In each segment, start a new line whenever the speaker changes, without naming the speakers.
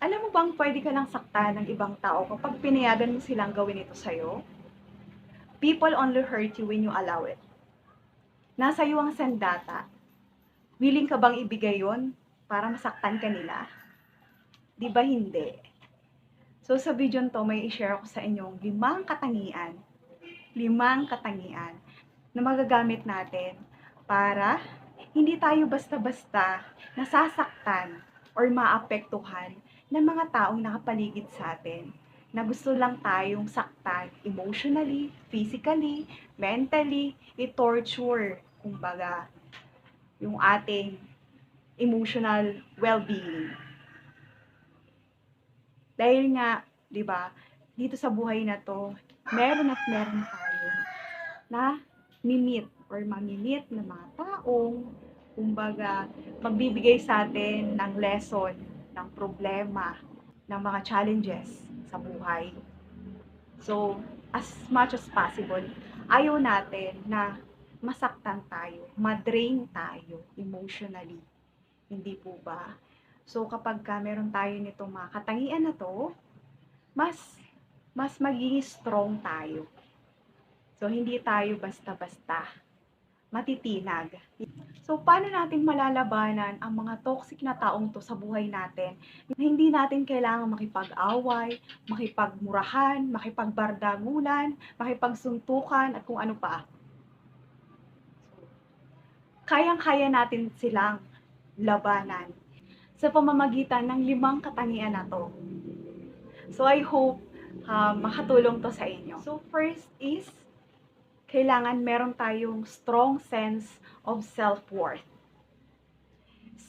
Alam mo bang pwede ka lang saktan ng ibang tao kapag pinayagan mo silang gawin ito sa'yo? People only hurt you when you allow it. Nasa iyo ang sandata. Willing ka bang ibigay yon para masaktan ka nila? Di ba hindi? So sa video to, may i-share ako sa inyong limang katangian. Limang katangian na magagamit natin para hindi tayo basta-basta nasasaktan or maapektuhan ng mga taong nakapaligid sa atin na gusto lang tayong saktan emotionally, physically, mentally, i-torture, kumbaga, yung ating emotional well-being. Dahil nga, di ba, dito sa buhay na to, meron at meron tayo na mimit or mamimit ng mga taong, kumbaga, magbibigay sa atin ng lesson, ng problema, ng mga challenges sa buhay. So, as much as possible, ayaw natin na masaktan tayo, madrain tayo emotionally. Hindi po ba? So, kapag ka meron tayo nitong mga katangian na to, mas, mas magiging strong tayo. So, hindi tayo basta-basta matitinag. So, paano natin malalabanan ang mga toxic na taong to sa buhay natin? Hindi natin kailangan makipag-away, makipagmurahan, makipagbardagulan, makipagsuntukan, at kung ano pa. Kayang-kaya natin silang labanan sa pamamagitan ng limang katangian na to. So, I hope uh, makatulong to sa inyo. So, first is, kailangan meron tayong strong sense of self-worth.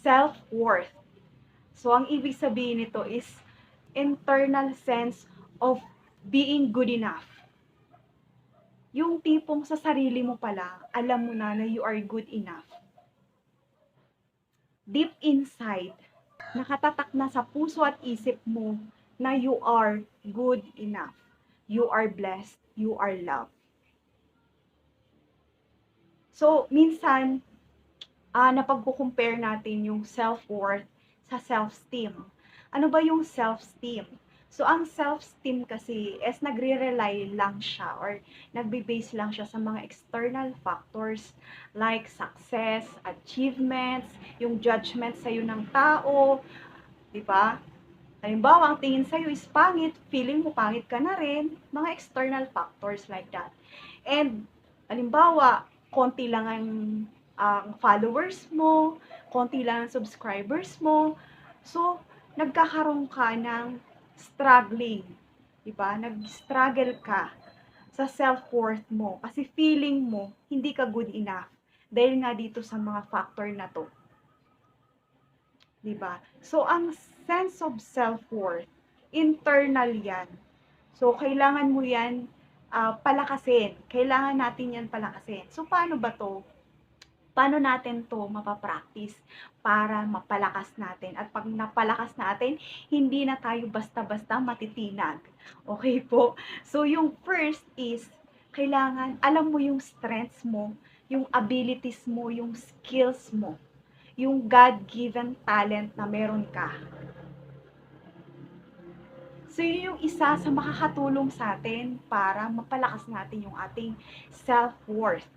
Self-worth. So, ang ibig sabihin nito is internal sense of being good enough. Yung tipong sa sarili mo pala, alam mo na na you are good enough. Deep inside, nakatatak na sa puso at isip mo na you are good enough. You are blessed. You are loved. So, minsan, uh, napagkukumpare natin yung self-worth sa self-esteem. Ano ba yung self-esteem? So, ang self-esteem kasi is nagre-rely lang siya or nagbe-base lang siya sa mga external factors like success, achievements, yung judgment sa'yo ng tao, di ba? Halimbawa, ang tingin sa'yo is pangit, feeling mo pangit ka na rin, mga external factors like that. And, halimbawa, konti lang ang, ang followers mo, konti lang ang subscribers mo, so, nagkakaroon ka ng struggling. Diba? Nag-struggle ka sa self-worth mo kasi feeling mo hindi ka good enough dahil nga dito sa mga factor na to. Diba? So, ang sense of self-worth, internal yan. So, kailangan mo yan uh, palakasin. Kailangan natin yan palakasin. So, paano ba to? paano natin to mapapractice para mapalakas natin. At pag napalakas natin, hindi na tayo basta-basta matitinag. Okay po? So, yung first is, kailangan, alam mo yung strengths mo, yung abilities mo, yung skills mo, yung God-given talent na meron ka. Yun yung isa sa makakatulong sa atin para mapalakas natin yung ating self-worth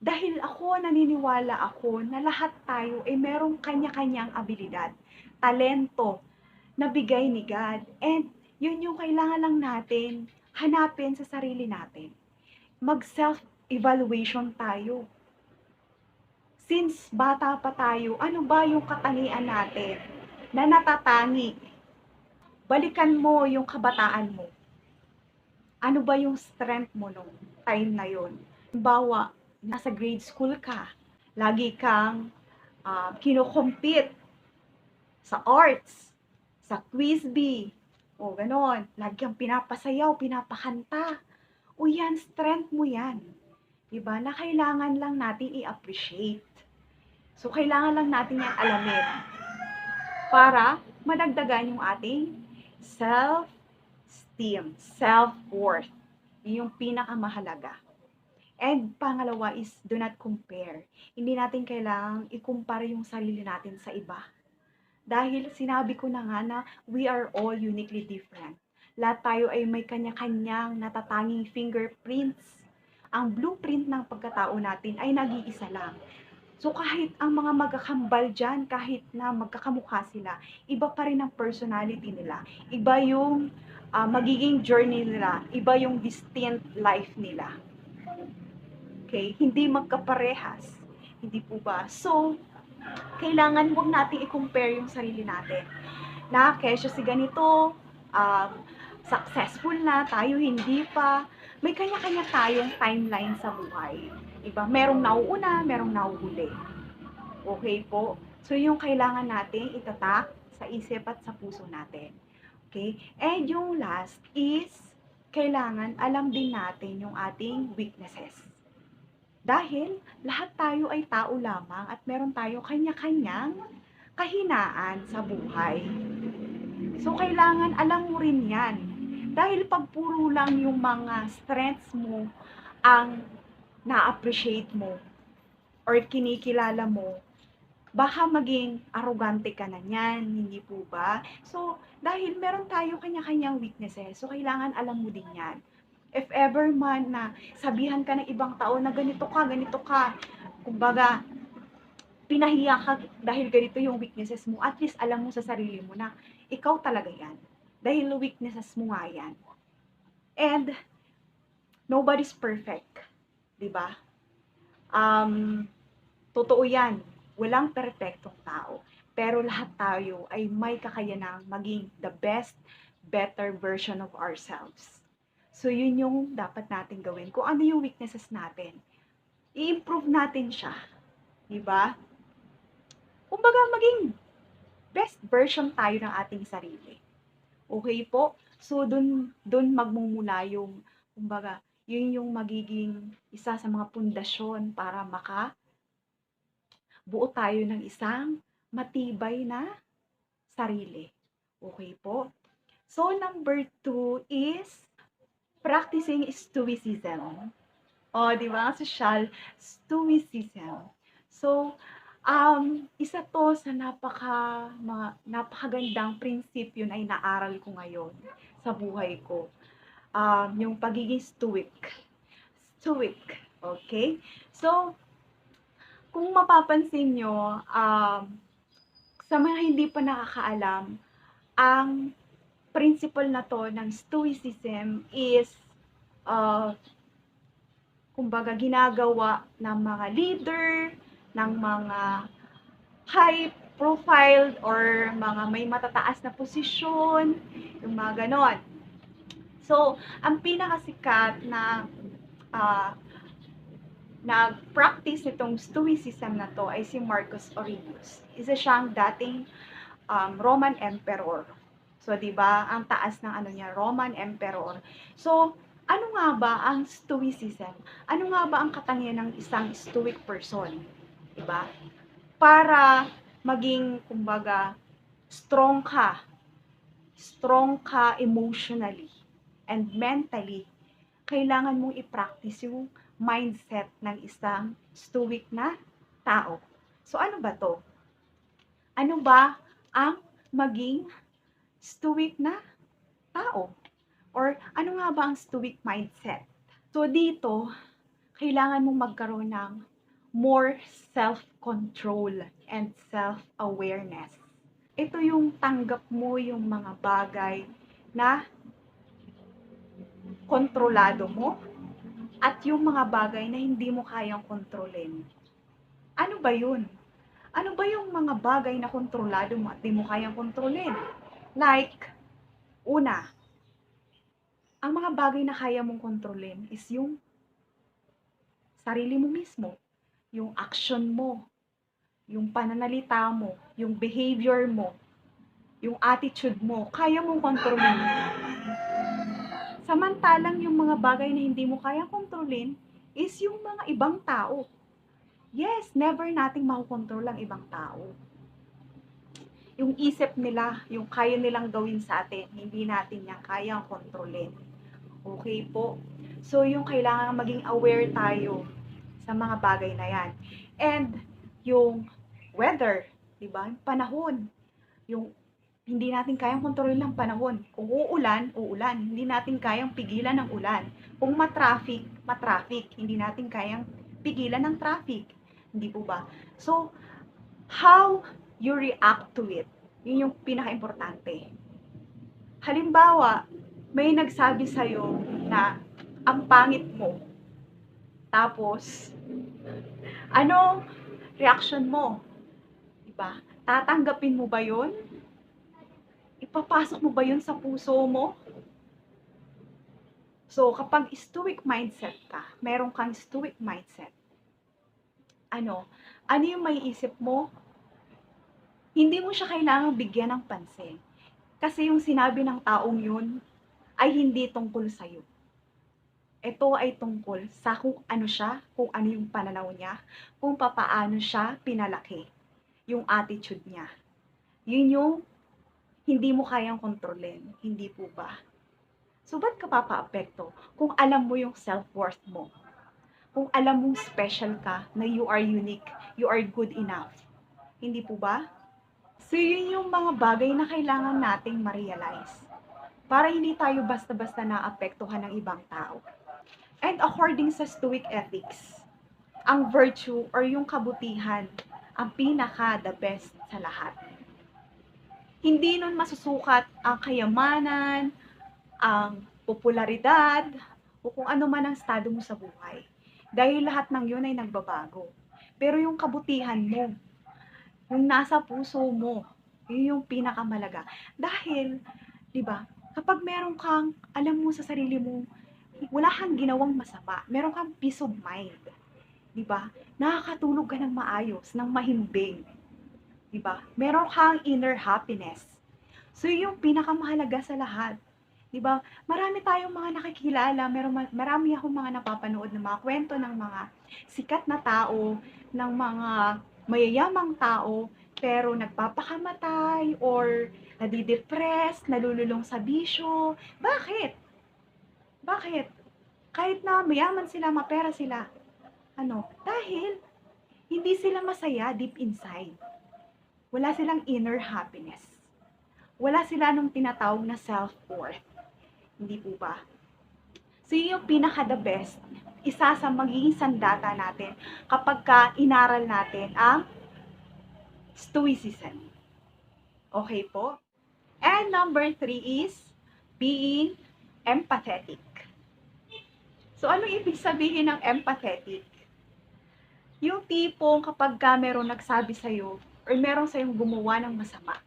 dahil ako naniniwala ako na lahat tayo ay merong kanya-kanyang abilidad, talento na bigay ni God. And yun yung kailangan lang natin hanapin sa sarili natin. Mag-self-evaluation tayo. Since bata pa tayo, ano ba yung katangian natin na natatangi? Balikan mo yung kabataan mo. Ano ba yung strength mo nung time na yon? Bawa, nasa grade school ka, lagi kang uh, kinocompete sa arts, sa quiz bee, o ganon, lagi kang pinapasayaw, pinapakanta. O yan, strength mo yan. Diba? Na kailangan lang natin i-appreciate. So, kailangan lang natin yan alamin para madagdagan yung ating self-esteem, self-worth. Yung pinakamahalaga. And pangalawa is do not compare. Hindi natin kailangang ikumpara yung sarili natin sa iba. Dahil sinabi ko na nga na we are all uniquely different. Lahat tayo ay may kanya-kanyang natatanging fingerprints. Ang blueprint ng pagkatao natin ay nag-iisa lang. So kahit ang mga magkakambal dyan, kahit na magkakamukha sila, iba pa rin ang personality nila. Iba yung ah, magiging journey nila. Iba yung distinct life nila. Okay? Hindi magkaparehas. Hindi po ba? So, kailangan huwag natin i-compare yung sarili natin. Na, kesyo si ganito, um, successful na, tayo hindi pa. May kanya-kanya tayong timeline sa buhay. Diba? Merong nauuna, merong nauhuli. Okay po? So, yung kailangan natin itatak sa isip at sa puso natin. Okay? And yung last is, kailangan alam din natin yung ating weaknesses. Dahil lahat tayo ay tao lamang at meron tayo kanya-kanyang kahinaan sa buhay. So, kailangan alam mo rin yan. Dahil pag puro lang yung mga strengths mo ang na-appreciate mo or kinikilala mo, baka maging arrogante ka na niyan, hindi po ba? So, dahil meron tayo kanya-kanyang weaknesses, so kailangan alam mo din yan. If ever man na sabihan ka ng ibang tao na ganito ka, ganito ka, kumbaga, pinahiya ka dahil ganito yung weaknesses mo, at least alam mo sa sarili mo na ikaw talaga yan. Dahil weaknesses mo nga yan. And, nobody's perfect. 'Di ba? Um, totoo yan. Walang perpektong tao. Pero lahat tayo ay may kakayanang maging the best, better version of ourselves. So, yun yung dapat natin gawin. Kung ano yung weaknesses natin, i-improve natin siya. Di ba? Kumbaga, maging best version tayo ng ating sarili. Okay po? So, dun, dun magmumula yung, kumbaga, yun yung magiging isa sa mga pundasyon para maka buo tayo ng isang matibay na sarili. Okay po? So, number two is practicing stoicism. O, di ba? Social stoicism. So, um, isa to sa napaka, mga, napakagandang prinsipyo na inaaral ko ngayon sa buhay ko um, yung pagiging stoic. Stoic, okay? So, kung mapapansin nyo, um, sa mga hindi pa nakakaalam, ang principle na to ng stoicism is, uh, kumbaga, ginagawa ng mga leader, ng mga high profile or mga may matataas na posisyon, yung mga ganon. So, ang pinakasikat na uh, nag-practice nitong stoicism na to ay si Marcus Aurelius. Isa siyang dating um, Roman Emperor. So, di ba, ang taas ng ano niya, Roman Emperor. So, ano nga ba ang stoicism? Ano nga ba ang katangian ng isang stoic person? Di ba? Para maging, kumbaga, strong ka. Strong ka emotionally and mentally, kailangan mong i-practice yung mindset ng isang stoic na tao. So, ano ba to? Ano ba ang maging stoic na tao? Or ano nga ba ang stoic mindset? So, dito, kailangan mong magkaroon ng more self-control and self-awareness. Ito yung tanggap mo yung mga bagay na kontrolado mo at yung mga bagay na hindi mo kayang kontrolin. Ano ba yun? Ano ba yung mga bagay na kontrolado mo at di mo kayang kontrolin? Like, una, ang mga bagay na kaya mong kontrolin is yung sarili mo mismo, yung action mo, yung pananalita mo, yung behavior mo, yung attitude mo, kaya mong kontrolin. Samantalang yung mga bagay na hindi mo kaya kontrolin is yung mga ibang tao. Yes, never nating makukontrol ang ibang tao. Yung isip nila, yung kaya nilang gawin sa atin, hindi natin yan kayang kontrolin. Okay po? So, yung kailangan maging aware tayo sa mga bagay na yan. And, yung weather, di ba? Panahon, Yung hindi natin kayang kontrolin ang panahon. Kung uulan, uulan. Hindi natin kayang pigilan ng ulan. Kung matraffic, matraffic. Hindi natin kayang pigilan ng traffic. Hindi po ba? So, how you react to it, yun yung pinaka-importante. Halimbawa, may nagsabi sa'yo na ang pangit mo. Tapos, ano reaction mo? Diba? Tatanggapin mo ba yun? Ipapasok mo ba yun sa puso mo? So, kapag stoic mindset ka, meron kang stoic mindset, ano, ano yung may isip mo? Hindi mo siya kailangang bigyan ng pansin. Kasi yung sinabi ng taong yun ay hindi tungkol sa'yo. Ito ay tungkol sa kung ano siya, kung ano yung pananaw niya, kung papaano siya pinalaki, yung attitude niya. Yun yung hindi mo kayang kontrolin, hindi po ba? So, ba't ka papaapekto kung alam mo yung self-worth mo? Kung alam mong special ka, na you are unique, you are good enough. Hindi po ba? So, yun yung mga bagay na kailangan nating ma-realize para hindi tayo basta-basta naapektuhan ng ibang tao. And according sa Stoic ethics, ang virtue or yung kabutihan ang pinaka the best sa lahat. Hindi nun masusukat ang kayamanan, ang popularidad, o kung ano man ang estado mo sa buhay. Dahil lahat ng yun ay nagbabago. Pero yung kabutihan mo, yung nasa puso mo, yun yung pinakamalaga. Dahil, di ba, kapag meron kang, alam mo sa sarili mo, wala kang ginawang masama, meron kang peace of mind. Di ba? Nakakatulog ka ng maayos, ng mahimbing. Di ba? Meron kang inner happiness. So, yun yung pinakamahalaga sa lahat. 'di ba? Marami tayong mga nakikilala, meron marami akong mga napapanood ng mga kwento ng mga sikat na tao, ng mga mayayamang tao, pero nagpapakamatay or nadidepress, nalululong sa bisyo. Bakit? Bakit? Kahit na mayaman sila, mapera sila. Ano? Dahil hindi sila masaya deep inside. Wala silang inner happiness. Wala sila nung tinatawag na self-worth. Hindi po ba? So, yun yung pinaka the best. Isa sa magiging sandata natin kapag ka inaral natin ang stoicism. Okay po? And number three is being empathetic. So, ano ibig sabihin ng empathetic? Yung tipong kapag ka meron nagsabi sa'yo or meron sa'yong gumawa ng masama,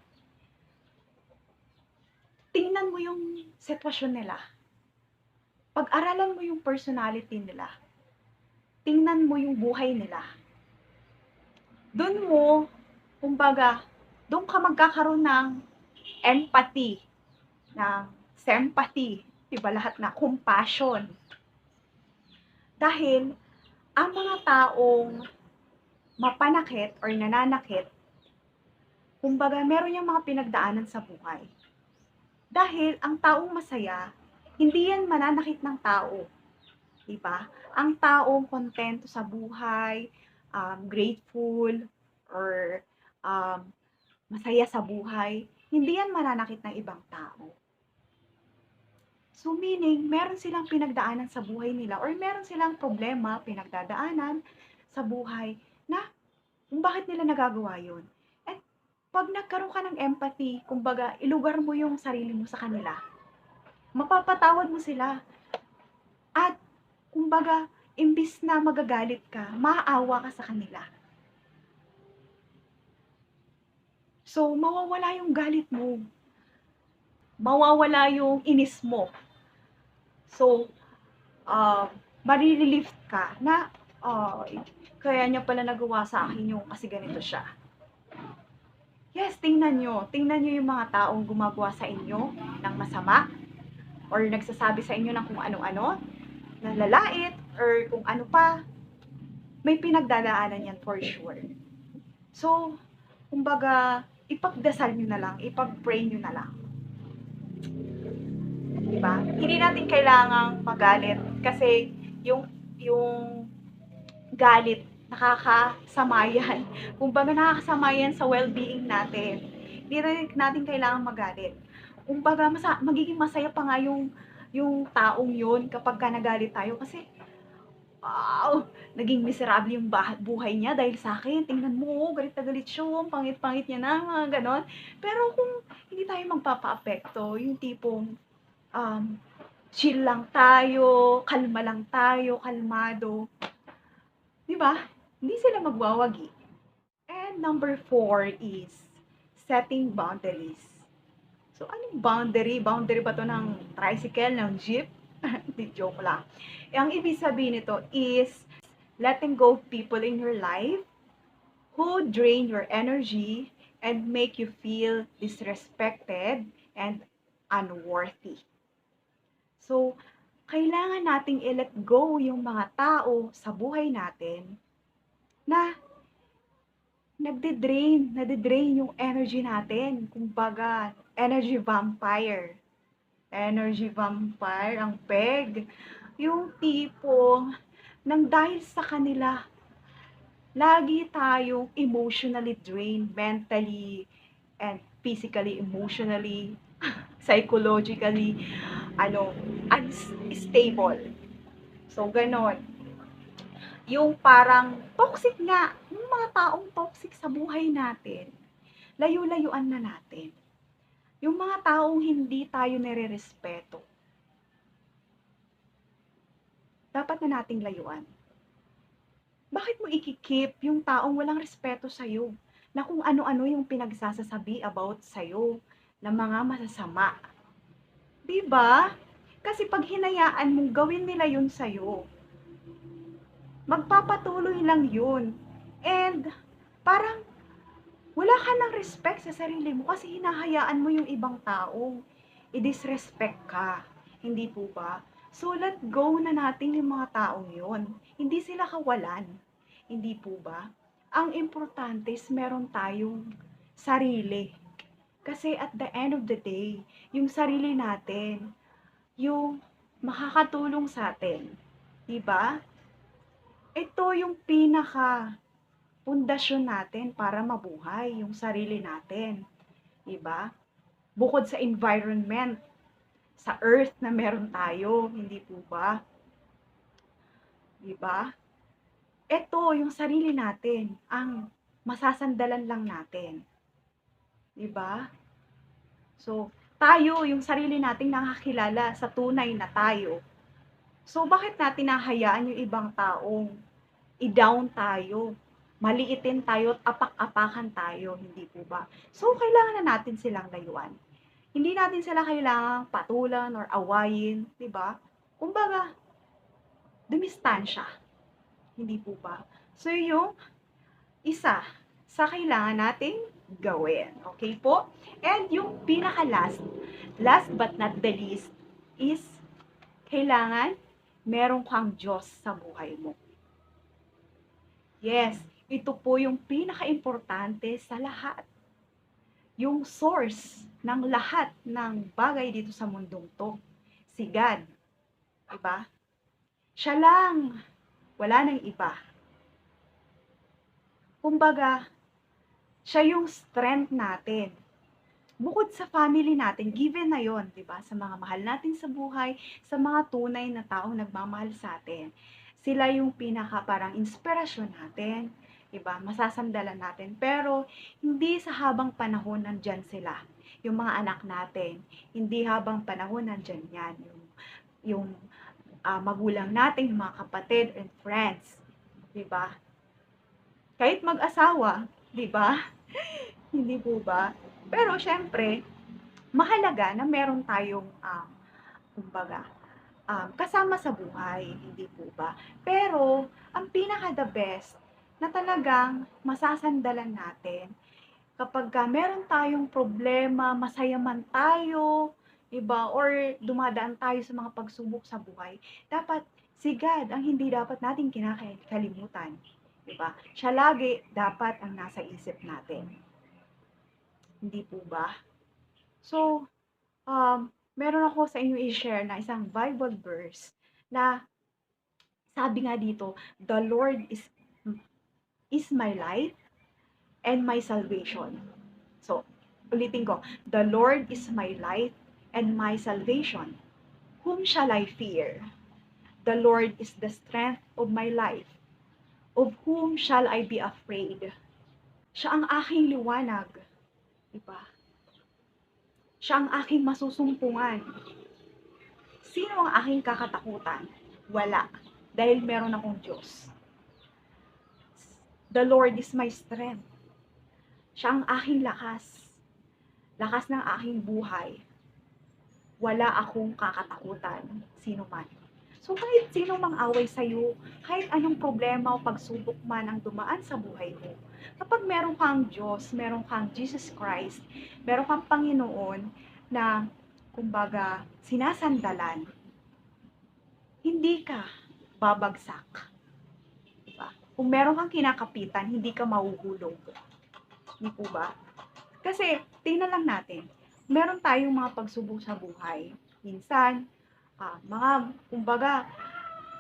tingnan mo yung sitwasyon nila. Pag-aralan mo yung personality nila. Tingnan mo yung buhay nila. Doon mo, kumbaga, doon ka magkakaroon ng empathy, ng sympathy, diba lahat na compassion. Dahil, ang mga taong mapanakit or nananakit, kumbaga, meron yung mga pinagdaanan sa buhay dahil ang taong masaya, hindi yan mananakit ng tao. Diba? Ang taong kontento sa buhay, um, grateful, or um, masaya sa buhay, hindi yan mananakit ng ibang tao. So meaning, meron silang pinagdaanan sa buhay nila or meron silang problema, pinagdadaanan sa buhay na kung bakit nila nagagawa yun pag nagkaroon ka ng empathy, kumbaga, ilugar mo yung sarili mo sa kanila, mapapatawad mo sila. At, kumbaga, imbis na magagalit ka, maaawa ka sa kanila. So, mawawala yung galit mo. Mawawala yung inis mo. So, uh, marirelief ka na, oh, kaya niya pala nagawa sa akin yung kasi ganito siya Yes, tingnan nyo. Tingnan nyo yung mga taong gumagawa sa inyo ng masama or nagsasabi sa inyo ng kung ano-ano, nalalait, or kung ano pa. May pinagdadaanan yan for sure. So, kumbaga, ipagdasal nyo na lang, ipag-pray nyo na lang. Diba? Hindi natin kailangang magalit kasi yung yung galit nakakasama yan. Kumbaga nakakasama yan sa well-being natin. Hindi rin natin kailangang magalit. Kumbaga, masa magiging masaya pa nga yung yung taong yun kapag ka nagalit tayo kasi wow, naging miserable yung buhay niya dahil sa akin. Tingnan mo, oh, galit na galit siya, oh, ang pangit-pangit niya na, mga ganon. Pero kung hindi tayo magpapa-apekto, yung tipong um, chill lang tayo, kalma lang tayo, kalmado. Di ba? Hindi sila magwawagi. And number four is setting boundaries. So, anong boundary? Boundary ba to ng tricycle, ng jeep? Di joke lang. Ang ibig sabihin nito is letting go people in your life who drain your energy and make you feel disrespected and unworthy. So, kailangan nating i-let go yung mga tao sa buhay natin na nagde-drain, nade-drain yung energy natin. Kumbaga, energy vampire. Energy vampire, ang peg. Yung tipo, nang dahil sa kanila, lagi tayong emotionally drained, mentally, and physically, emotionally, psychologically, ano, unstable. So, ganon. Yung parang toxic nga, yung mga taong toxic sa buhay natin, layo-layuan na natin. Yung mga taong hindi tayo nire-respeto, dapat na nating layuan. Bakit mo ikikip yung taong walang respeto sa'yo? Na kung ano-ano yung pinagsasasabi about sa'yo na mga masasama. ba? Kasi pag hinayaan mong gawin nila yun sa'yo, magpapatuloy lang yun. And parang wala ka ng respect sa sarili mo kasi hinahayaan mo yung ibang tao. I-disrespect ka. Hindi po ba? So let go na natin yung mga taong yun. Hindi sila kawalan. Hindi po ba? Ang importante is meron tayong sarili. Kasi at the end of the day, yung sarili natin, yung makakatulong sa atin. Diba? Ito yung pinaka pundasyon natin para mabuhay, yung sarili natin. Diba? Bukod sa environment, sa earth na meron tayo, hindi po ba? Diba? Ito, yung sarili natin, ang masasandalan lang natin. Diba? So, tayo, yung sarili nating nakakilala sa tunay na tayo. So, bakit natin nahayaan yung ibang taong i-down tayo, maliitin tayo at apak-apakan tayo, hindi po ba? So, kailangan na natin silang layuan. Hindi natin sila kailangang patulan or awayin, di ba? Kumbaga, dumistansya. Hindi po ba? So, yung isa sa kailangan nating gawin. Okay po? And yung pinaka-last, last but not the least, is kailangan meron kang Diyos sa buhay mo. Yes, ito po yung pinaka-importante sa lahat. Yung source ng lahat ng bagay dito sa mundong to. Si God. Diba? Siya lang. Wala nang iba. Kumbaga, siya yung strength natin. Bukod sa family natin, given na yon, di ba? Sa mga mahal natin sa buhay, sa mga tunay na taong nagmamahal sa atin. Sila yung pinaka parang inspirasyon natin, di ba? Masasandalan natin. Pero, hindi sa habang panahon nandyan sila. Yung mga anak natin, hindi habang panahon nandyan yan. Yung, yung uh, magulang natin, yung mga kapatid and friends. Di ba? Kahit mag-asawa, di ba? Hindi po ba? Pero syempre, mahalaga na meron tayong um, kumbaga, um, kasama sa buhay, hindi po ba? Pero, ang pinaka the best na talagang masasandalan natin kapag ka meron tayong problema, masaya man tayo, iba or dumadaan tayo sa mga pagsubok sa buhay, dapat si God ang hindi dapat nating kinakalimutan. Diba? Siya lagi dapat ang nasa isip natin. Hindi po ba? So, um, meron ako sa inyo i-share na isang Bible verse na sabi nga dito, the Lord is is my life and my salvation. So, Ulitin ko, The Lord is my light and my salvation. Whom shall I fear? The Lord is the strength of my life. Of whom shall I be afraid? Siya ang aking liwanag. Diba? Siya ang aking masusumpungan. Sino ang aking kakatakutan? Wala. Dahil meron akong Diyos. The Lord is my strength. Siya ang aking lakas. Lakas ng aking buhay. Wala akong kakatakutan. Sino man. So kahit sino mang away sa'yo, kahit anong problema o pagsubok man ang dumaan sa buhay mo, kapag meron kang Diyos, meron kang Jesus Christ, meron kang Panginoon na, kumbaga, sinasandalan, hindi ka babagsak. Diba? Kung meron kang kinakapitan, hindi ka mahuhulog. Hindi po ba? Kasi, tingnan lang natin, meron tayong mga pagsubok sa buhay. Minsan, ah, mga, kumbaga,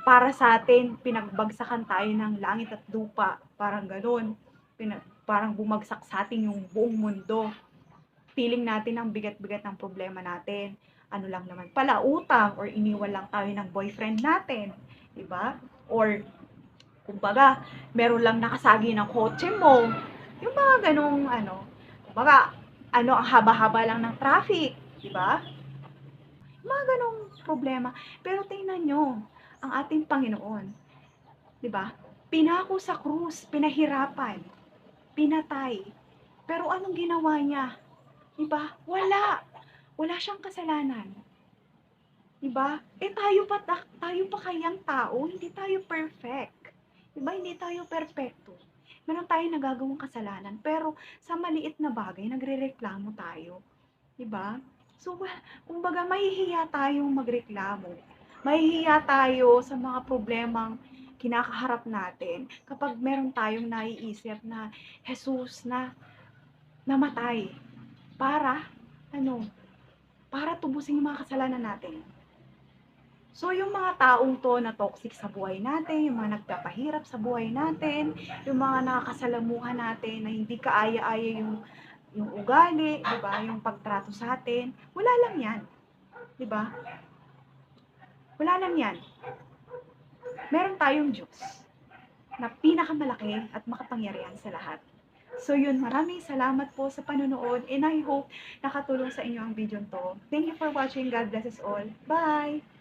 para sa atin, pinagbagsakan tayo ng langit at lupa. Parang ganun. Pina- parang bumagsak sa atin yung buong mundo. Feeling natin ang bigat-bigat ng problema natin. Ano lang naman pala, utang or iniwan lang tayo ng boyfriend natin. 'di ba? Or, kumbaga, meron lang nakasagi ng kotse mo. Yung mga ganong, ano, kumbaga, ano, ang haba-haba lang ng traffic. 'di ba? Mga ganong problema. Pero tingnan nyo, ang ating Panginoon, 'di ba? Pinako sa krus, pinahirapan, pinatay. Pero anong ginawa niya? 'Di ba? Wala. Wala siyang kasalanan. 'Di ba? Eh tayo pa ta- tayo pa kayang tao, hindi tayo perfect. 'Di ba? Hindi tayo perpekto. Meron tayong nagagawang kasalanan, pero sa maliit na bagay nagrereklamo tayo. 'Di ba? So, kumbaga mahihiya tayong magreklamo. Mahihiya tayo sa mga problemang kinakaharap natin kapag meron tayong naiisip na Jesus na namatay para ano para tubusin yung mga kasalanan natin. So, yung mga taong to na toxic sa buhay natin, yung mga nagpapahirap sa buhay natin, yung mga nakakasalamuhan natin na hindi kaaya-aya yung yung ugali, 'di ba? Yung pagtrato sa atin, wala lang 'yan. 'Di ba? Wala lang 'yan. Meron tayong Diyos na pinakamalaki at makapangyarihan sa lahat. So yun, maraming salamat po sa panonood and I hope nakatulong sa inyo ang video to. Thank you for watching. God bless us all. Bye!